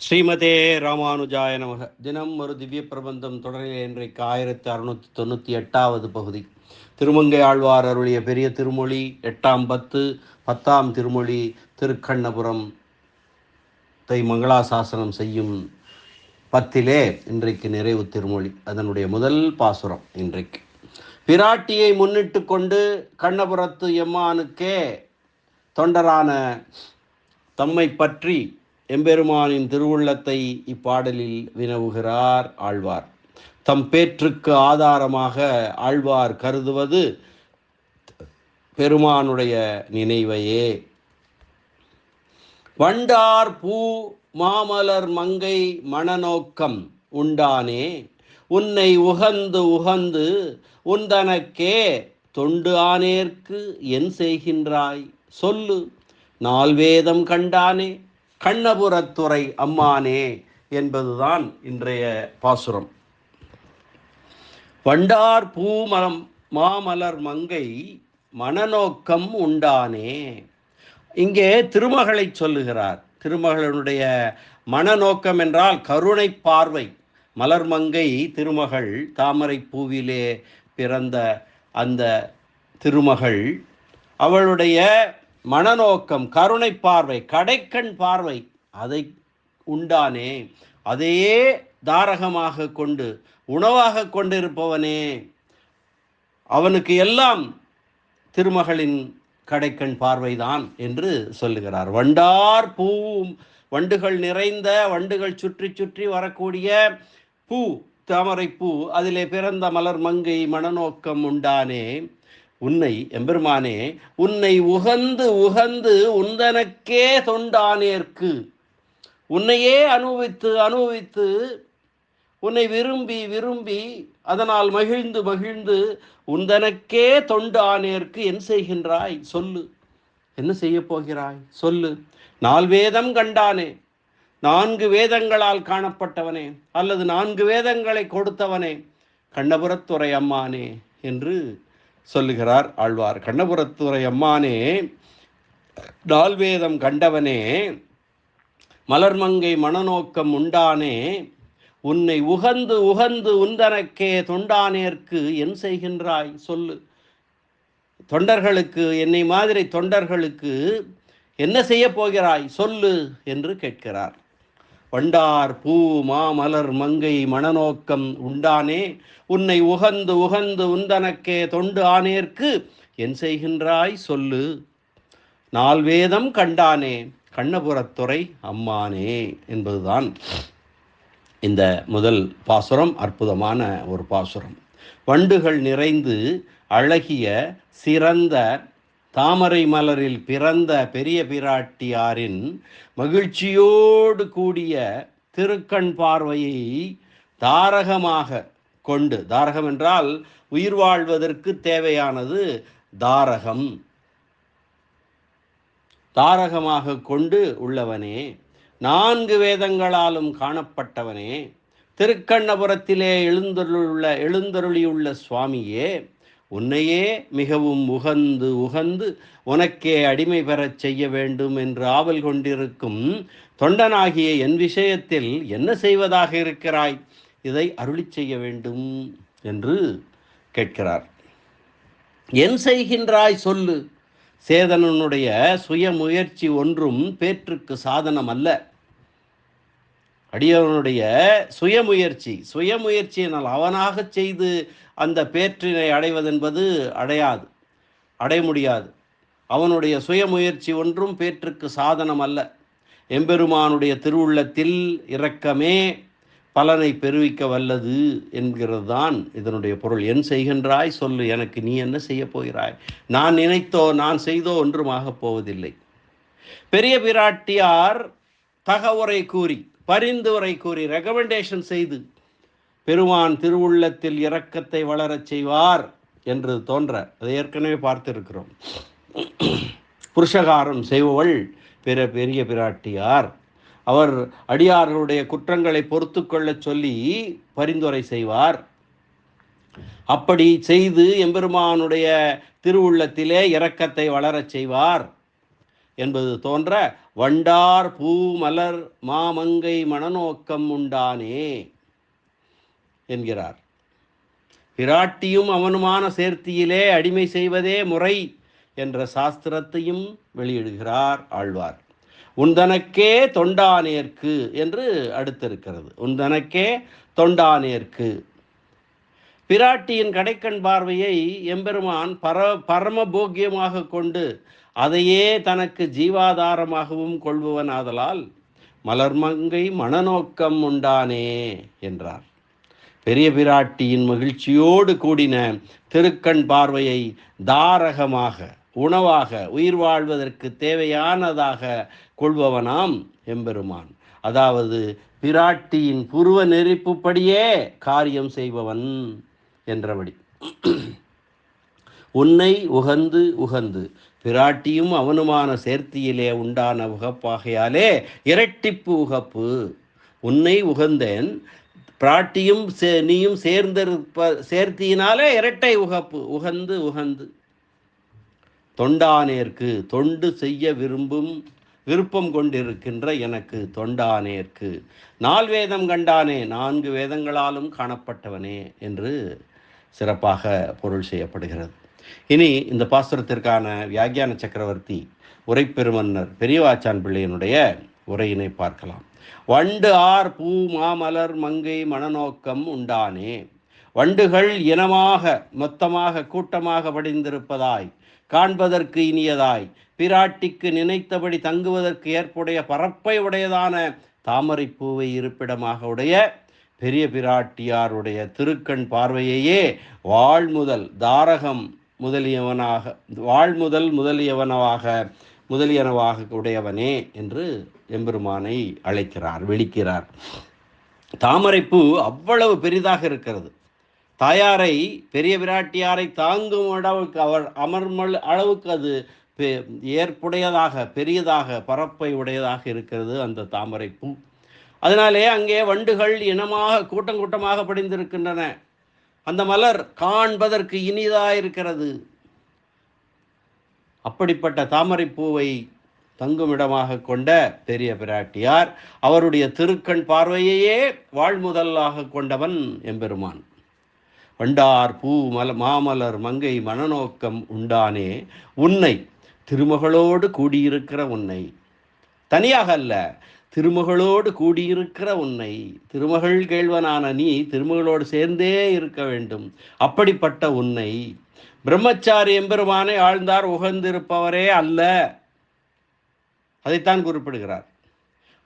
ஸ்ரீமதே ராமானுஜாய நமக. தினம் ஒரு திவ்ய பிரபந்தம் தொடரில் இன்றைக்கு ஆயிரத்தி அறுநூற்றி தொண்ணூற்றி எட்டாவது பகுதி. திருமங்கை ஆழ்வார் அருளிய பெரிய திருமொழி எட்டாம் பத்து பத்தாம் திருமொழி திருக்கண்ணபுரம் தை மங்களாசாசனம் செய்யும் பத்திலே இன்றைக்கு நிறைவு திருமொழி. அதனுடைய முதல் பாசுரம் இன்றைக்கு. பிராட்டியை முன்னிட்டு கொண்டு கண்ணபுரத்து எம்மானுக்கே தொண்டரான தம்மை பற்றி எம்பெருமானின் திருவுள்ளத்தை இப்பாடலில் வினவுகிறார் ஆழ்வார். தம் பேற்றுக்கு ஆதாரமாக ஆழ்வார் கருதுவது பெருமானுடைய நினைவையே. வண்டார் பூ மாமலர் மங்கை மனநோக்கம் உண்டானே உன்னை உகந்து உகந்து உந்தனக்கே தொண்டு ஆனேற்கு என் செய்கின்றாய். சொல்லு நால்வேதம் கண்டானே. கண்ணபுரத்துறை அம்மானே என்பதுதான் இன்றைய பாசுரம். வண்டார் பூமலம் மாமலர் மங்கை மனநோக்கம் உண்டானே. இங்கே திருமகளை சொல்லுகிறார். திருமகளுடைய மனநோக்கம் என்றால் கருணை பார்வை. மலர்மங்கை திருமகள் தாமரை பூவிலே பிறந்த அந்த திருமகள். அவளுடைய மனநோக்கம் கருணை பார்வை கடைக்கண் பார்வை அதை உண்டானே அதையே தாரகமாக கொண்டு உணவாக கொண்டிருப்பவனே. அவனுக்கு எல்லாம் திருமகளின் கடைக்கண் பார்வைதான் என்று சொல்லுகிறார். வண்டார் பூவும் வண்டுகள் நிறைந்த வண்டுகள் சுற்றி சுற்றி வரக்கூடிய பூ தாமரை பூ அதிலே பிறந்த மலர் மங்கை மனநோக்கம் உண்டானே. உன்னை எம்பெருமானே உன்னை உகந்து உகந்து உந்தனக்கே தொண்டானேற்கு. உன்னையே அனுபவித்து அனுபவித்து உன்னை விரும்பி விரும்பி அதனால் மகிழ்ந்து மகிழ்ந்து உந்தனக்கே தொண்டானேற்கு என் செய்கின்றாய். சொல்லு. என்ன செய்ய போகிறாய்? சொல்லு. நால் வேதம் கண்டானே. நான்கு வேதங்களால் காணப்பட்டவனே. அல்லது நான்கு வேதங்களை கொடுத்தவனே. கண்ணபுரத்துறை அம்மானே என்று சொல்லுகிறார் ஆழ்வார். கண்ணபுரத்துறை அம்மானே நால்வேதம் கண்டவனே மலர்மங்கை மனநோக்கம் உண்டானே உன்னை உகந்து உகந்து உந்தனக்கே தொண்டானேற்கு என் செய்கின்றாய் சொல்லு. தொண்டர்களுக்கு என்னை மாதிரி தொண்டர்களுக்கு என்ன செய்ய போகிறாய் சொல்லு என்று கேட்கிறார். பண்டார் பூ மாமலர் மங்கை மனநோக்கம் உண்டானே. உன்னை உகந்து உகந்து உந்தனக்கே தொண்டு ஆனேற்கு என் செய்கின்றாய் சொல்லு. நால்வேதம் கண்டானே கண்ணபுரத்துறை அம்மானே என்பதுதான் இந்த முதல் பாசுரம் அற்புதமான ஒரு பாசுரம். வண்டுகள் நிறைந்து அழகிய சிறந்த தாமரை மலரில் பிறந்த பெரிய பிராட்டியாரின் மகிழ்ச்சியோடு கூடிய திருக்கண் பார்வையை தாரகமாக கொண்டு தாரகம் என்றால் உயிர் வாழ்வதற்கு தேவையானது தாரகம். தாரகமாக கொண்டு உள்ளவனே நான்கு வேதங்களாலும் காணப்பட்டவனே திருக்கண்ணபுரத்திலே எழுந்தருளுள்ள எழுந்தருளியுள்ள சுவாமியே உன்னையே மிகவும் உகந்து உகந்து உனக்கே அடிமை பெறச் செய்ய வேண்டும் என்று ஆவல் கொண்டிருக்கும் தொண்டனாகிய என் விஷயத்தில் என்ன செய்வதாக இருக்கிறாய்? இதை அருளி செய்ய வேண்டும் என்று கேட்கிறார். என் செய்கின்றாய் சொல்லு. சேதனனுடைய சுய முயற்சி ஒன்றும் பேற்றுக்கு சாதனம் அல்ல அடியவனுடைய சுயமுயற்சி. சுயமுயற்சியினால் அவனாக செய்து அந்த பேற்றினை அடைவதென்பது அடையாது அடைய முடியாது. அவனுடைய சுயமுயற்சி ஒன்றும் பேற்றுக்கு சாதனம் அல்ல எம்பெருமானுடைய திருவுள்ளத்தில் இரக்கமே பலனை பெருவிக்க வல்லது என்கிறது தான் இதனுடைய பொருள். என் செய்கின்றாய் சொல்லு எனக்கு நீ என்ன செய்ய போகிறாய்? நான் நினைத்தோ நான் செய்தோ ஒன்றுமாக போவதில்லை. பெரிய பிராட்டியார் தகவுரை கூறி பரிந்துரை கூறி ரெக்கமெண்டேஷன் செய்து பெருமான் திருவுள்ளத்தில் இரக்கத்தை வளரச் செய்வார் என்று தோன்ற அதை ஏற்கனவே பார்த்திருக்கிறோம். புருஷகாரம் செய்பவள் பிற பெரிய பிராட்டியார். அவர் அடியார்களுடைய குற்றங்களை பொறுத்து கொள்ள சொல்லி பரிந்துரை செய்வார். அப்படி செய்து எம்பெருமானுடைய திருவுள்ளத்திலே இரக்கத்தை வளரச் செய்வார். என்பது தோன்ற வண்டார் பூ மலர் மாமங்கை மனநோக்கம் உண்டானே என்கிறார். பிராட்டியும் அவனுமான சேர்த்தியிலே அடிமை செய்வதே முறை என்ற சாஸ்திரத்தையும் வெளியிடுகிறார் ஆழ்வார். உந்தனக்கே தொண்டானேற்கு என்று அடுத்திருக்கிறது. உந்தனக்கே தொண்டானேற்கு. பிராட்டியின் கடைக்கண் பார்வையை எம்பெருமான் பர பரம போக்கியமாக கொண்டு அதையே தனக்கு ஜீவாதாரமாகவும் கொள்பவன் ஆதலால் மலர்மங்கை மனநோக்கம் உண்டானே என்றார். பெரிய பிராட்டியின் மகிழ்ச்சியோடு கூடின திருக்கண் பார்வையை தாரகமாக உணவாக உயிர் வாழ்வதற்கு தேவையானதாக கொள்பவனாம் எம்பெருமான். அதாவது பிராட்டியின் புருவ நெறிப்புப்படியே காரியம் செய்பவன் என்றபடி. உன்னை உகந்து உகந்து பிராட்டியும் அவனுமான சேர்த்தியிலே உண்டான உகப்பாகையாலே இரட்டிப்பு உகப்பு. உன்னை உகந்தேன். பிராட்டியும் சே- நீயும் சேர்ந்திருப்ப சேர்த்தியினாலே இரட்டை உகப்பு. உகந்து உகந்து. தொண்டானேற்கு தொண்டு செய்ய விரும்பும் விருப்பம் கொண்டிருக்கின்ற எனக்கு தொண்டானேற்கு. நால் வேதம் கண்டானே நான்கு வேதங்களாலும் காணப்பட்டவனே என்று சிறப்பாக பொருள் செய்யப்படுகிறது. இனி இந்த பாசுரத்திற்கான வியாகியான சக்கரவர்த்தி உரைப்பெருமன்னர் பெரியவாச்சான் பிள்ளையனுடைய உரையினை பார்க்கலாம். வண்டு ஆர் பூ மாமலர் மங்கை மனநோக்கம் உண்டானே. வண்டுகள் இனமாக மொத்தமாக கூட்டமாக படிந்திருப்பதாய் காண்பதற்கு இனியதாய் பிராட்டிக்கு நினைத்தபடி தங்குவதற்கு ஏற்புடைய பரப்பை உடையதான தாமரை பூவை இருப்பிடமாக உடைய பெரிய பிராட்டியாருடைய திருக்கண் பார்வையையே வாழ்முதல் தாரகம் முதலியவனாக வாழ்முதல் முதலியவனவாக முதலியனவாக உடையவனே என்று எம்பெருமானை அழைக்கிறார் விழிக்கிறார். தாமரைப்பூ அவ்வளவு பெரிதாக இருக்கிறது. தாயாரை பெரிய பிராட்டியாரை தாங்கும் அளவுக்கு அவர் அமர்மல் அளவுக்கு அது பெ- ஏற்புடையதாக பெரியதாக பரப்பை உடையதாக இருக்கிறது அந்த தாமரை பூ அதனாலே அங்கே வண்டுகள் இனமாக கூட்டம் கூட்டமாக படிந்திருக்கின்றன. அந்த மலர் காண்பதற்கு இனிதாயிருக்கிறது. அப்படிப்பட்ட தாமரை பூவை தங்குமிடமாக கொண்ட பெரிய பிராட்டியார் அவருடைய திருக்கண் பார்வையையே வாழ்முதலாக கொண்டவன் எம்பெருமான். வண்டார் பூ மல மாமலர் மங்கை மனநோக்கம் உண்டானே உன்னை திருமகளோடு கூடியிருக்கிற உன்னை. தனியாக அல்ல திருமகளோடு கூடியிருக்கிற உன்னை திருமகள் கேள்வனான நீ திருமகளோடு சேர்ந்தே இருக்க வேண்டும். அப்படிப்பட்ட உன்னை பிரம்மச்சாரி எம்பெருமானை ஆழ்ந்தார் உகந்திருப்பவரே அல்ல. அதைத்தான் குறிப்பிடுகிறார்.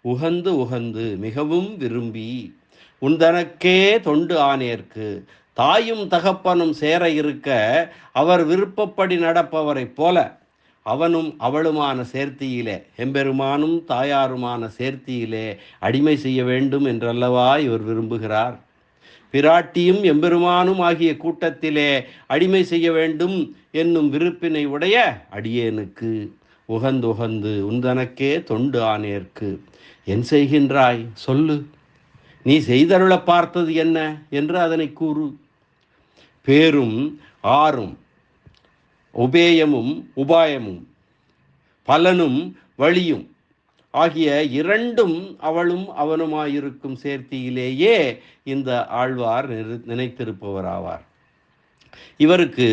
உகந்து உகந்து மிகவும் விரும்பி உந்தனக்கே தொண்டு ஆனேற்கு தாயும் தகப்பனும் சேர இருக்க அவர் விருப்பப்படி நடப்பவரைப் போல அவனும் அவளுமான சேர்த்தியிலே எம்பெருமானும் தாயாருமான சேர்த்தியிலே அடிமை செய்ய வேண்டும் என்றல்லவா இவர் விரும்புகிறார்? பிராட்டியும் எம்பெருமானும் ஆகிய கூட்டத்திலே அடிமை செய்ய வேண்டும் என்னும் விருப்பினை உடைய அடியேனுக்கு உகந்து உகந்து உந்தனக்கே தொண்டு ஆனேற்கு. என் செய்கின்றாய்? சொல்லு. நீ செய்தருள பார்த்தது என்ன? என்று அதனை கூறு. பேரும் ஆறும் உபேயமும் உபாயமும் பலனும் வழியும் ஆகிய இரண்டும் அவளும் அவனுமாயிருக்கும் சேர்த்தியிலேயே இந்த ஆழ்வார் நினைத்திருப்பவராவார். இவருக்கு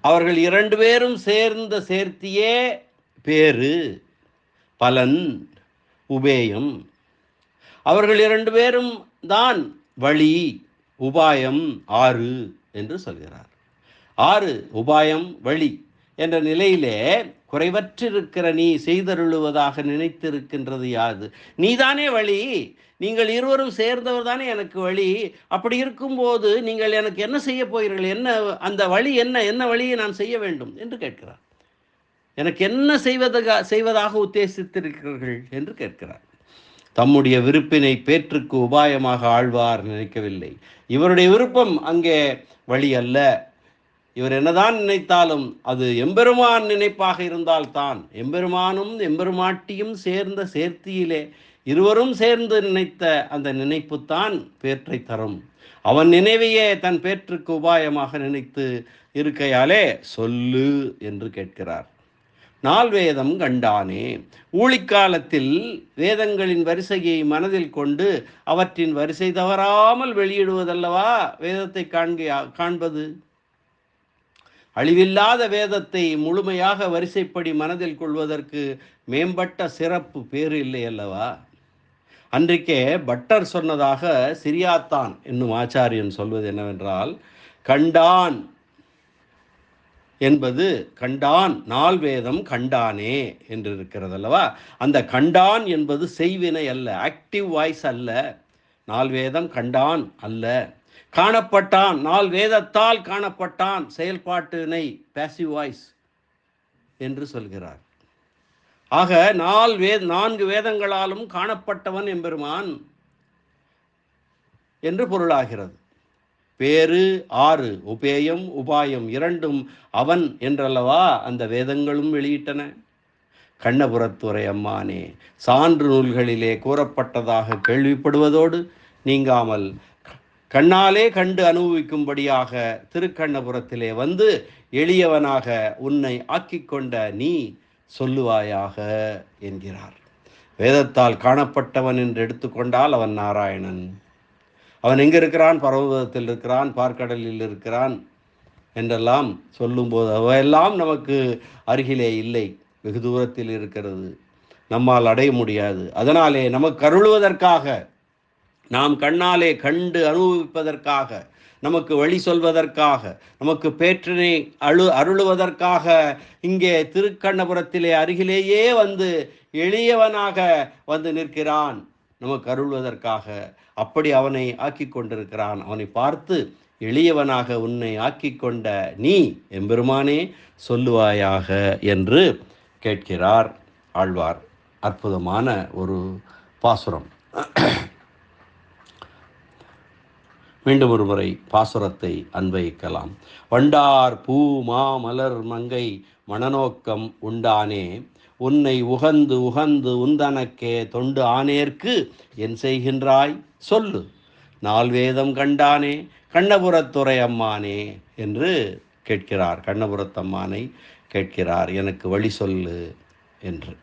அவர்கள் இரண்டு பேரும் சேர்ந்த சேர்த்தியே பேரு பலன் உபேயம். அவர்கள் இரண்டு பேரும் தான் வழி உபாயம் ஆறு என்று சொல்கிறார். ஆறு உபாயம் வழி என்ற நிலையிலே குறைவற்றிருக்கிற நீ செய்தருளுவதாக நினைத்திருக்கின்றது யாது? நீதானே வழி. நீங்கள் இருவரும் சேர்ந்தவர் தானே எனக்கு வழி. அப்படி இருக்கும்போது நீங்கள் எனக்கு என்ன செய்ய போகிறீர்கள்? என்ன அந்த வழி என்ன? என்ன வழியை நான் செய்ய வேண்டும்? என்று கேட்கிறார். எனக்கு என்ன செய்வதாக செய்வதாக உத்தேசித்திருக்கிறீர்கள்? என்று கேட்கிறார். தம்முடைய விருப்பினை பேற்றுக்கு உபாயமாக ஆழ்வார் நினைக்கவில்லை. இவருடைய விருப்பம் அங்கே வழி அல்ல. இவர் என்னதான் நினைத்தாலும் அது எம்பெருமான் நினைப்பாக இருந்தால்தான். எம்பெருமானும் எம்பெருமாட்டியும் சேர்ந்த சேர்த்தியிலே இருவரும் சேர்ந்து நினைத்த அந்த நினைப்புத்தான் பேற்றை தரும். அவன் நினைவையே தன் பேற்றுக்கு உபாயமாக நினைத்து இருக்கையாலே சொல்லு என்று கேட்கிறார். நால் வேதம் கண்டானே ஊழிக்காலத்தில் வேதங்களின் வரிசையை மனதில் கொண்டு அவற்றின் வரிசை தவறாமல் வெளியிடுவதல்லவா வேதத்தை காண்க காண்பது? அழிவில்லாத வேதத்தை முழுமையாக வரிசைப்படி மனதில் கொள்வதற்கு மேம்பட்ட சிறப்பு பேறு இல்லை அல்லவா? அன்றைக்கே பட்டர் சொன்னதாக சிரியாத்தான் என்னும் ஆச்சாரியன் சொல்வது என்னவென்றால் கண்டான் என்பது கண்டான் நாள் வேதம் கண்டானே என்று இருக்கிறது அல்லவா அந்த கண்டான் என்பது செய்வினை அல்ல ஆக்டிவ் வாய்ஸ் அல்ல நாள் வேதம் கண்டான் அல்ல. காணப்பட்டான். நால் வேதத்தால் காணப்பட்டான். செயல்பாட்டினை பேசிவ் வாய்ஸ் என்று சொல்கிறார். ஆக நால் வே நான்கு வேதங்களாலும் காணப்பட்டவன் எம்பெருமான் என்று பொருளாகிறது. பேரு ஆறு உபேயம் உபாயம் இரண்டும் அவன் என்றல்லவா அந்த வேதங்களும் வெளியிட்டன? கண்ணபுரத்துறை அம்மானே சான்று நூல்களிலே கூறப்பட்டதாக கேள்விப்படுவதோடு நீங்காமல் கண்ணாலே கண்டு அனுபவிக்கும்படியாக திருக்கண்ணபுரத்திலே வந்து எளியவனாக உன்னை ஆக்கிக்கொண்ட நீ சொல்லுவாயாக என்கிறார். வேதத்தால் காணப்பட்டவன் என்று எடுத்துக்கொண்டால் அவன் நாராயணன். அவன் எங்கே இருக்கிறான் பர்வதத்தில் இருக்கிறான் பார்க்கடலில் இருக்கிறான் என்றெல்லாம் சொல்லும்போது அவையெல்லாம் நமக்கு அருகிலே இல்லை. வெகு தூரத்தில் இருக்கிறது. நம்மால் அடைய முடியாது. அதனாலே நமக்கு அருள்வதற்காக நாம் கண்ணாலே கண்டு அனுபவிப்பதற்காக நமக்கு வழி சொல்வதற்காக நமக்கு பேற்றினை அழு அருளுவதற்காக இங்கே திருக்கண்ணபுரத்திலே அருகிலேயே வந்து எளியவனாக வந்து நிற்கிறான். நமக்கு அருள்வதற்காக அப்படி அவனை ஆக்கி கொண்டிருக்கிறான். அவனை பார்த்து எளியவனாக உன்னை ஆக்கி கொண்ட நீ எம்பெருமானே சொல்லுவாயாக என்று கேட்கிறார். ஆழ்வார். அற்புதமான ஒரு பாசுரம். மீண்டும் ஒரு முறை பாசுரத்தை அன்வயிக்கலாம் வண்டார் பூ மா மலர் மங்கை மனநோக்கம் உண்டானே. உன்னை உகந்து உகந்து உந்தனக்கே தொண்டு ஆனேற்கு என் செய்கின்றாய்? சொல்லு. நால்வேதம் கண்டானே கண்ணபுரத்துறை அம்மானே என்று கேட்கிறார். கண்ணபுரத்தம்மானை கேட்கிறார். எனக்கு வழி சொல்லு என்று.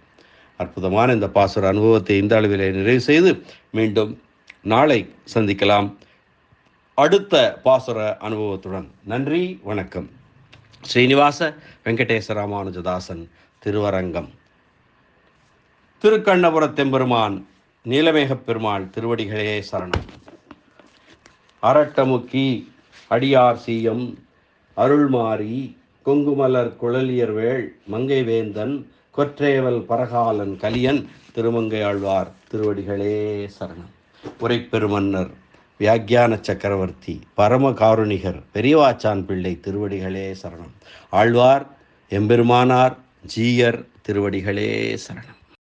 அற்புதமான இந்த பாசுர அனுபவத்தை இந்த அளவிலே நிறைவு செய்து மீண்டும் நாளை சந்திக்கலாம். அடுத்த பாசுர அனுபவத்துடன். நன்றி வணக்கம். ஸ்ரீனிவாச வெங்கடேச ராமானுஜதாசன் திருவரங்கம். திருக்கண்ணபுரத்தெம்பெருமான் நீலமேகப் பெருமாள் திருவடிகளே சரணம். அரட்டமுக்கி அடியார் சீயம் அருள்மாரி கொங்குமலர் குழலியர்வேள் மங்கை வேந்தன் கொற்றேவல் பரகாலன் கலியன் திருமங்கை ஆழ்வார் திருவடிகளே சரணம். உரைப்பெருமன்னர் வியாக்கியான சக்கரவர்த்தி பரம காருணிகர் பெரியவாச்சான் பிள்ளை திருவடிகளே சரணம். ஆழ்வார் எம்பெருமானார் ஜீயர் திருவடிகளே சரணம்.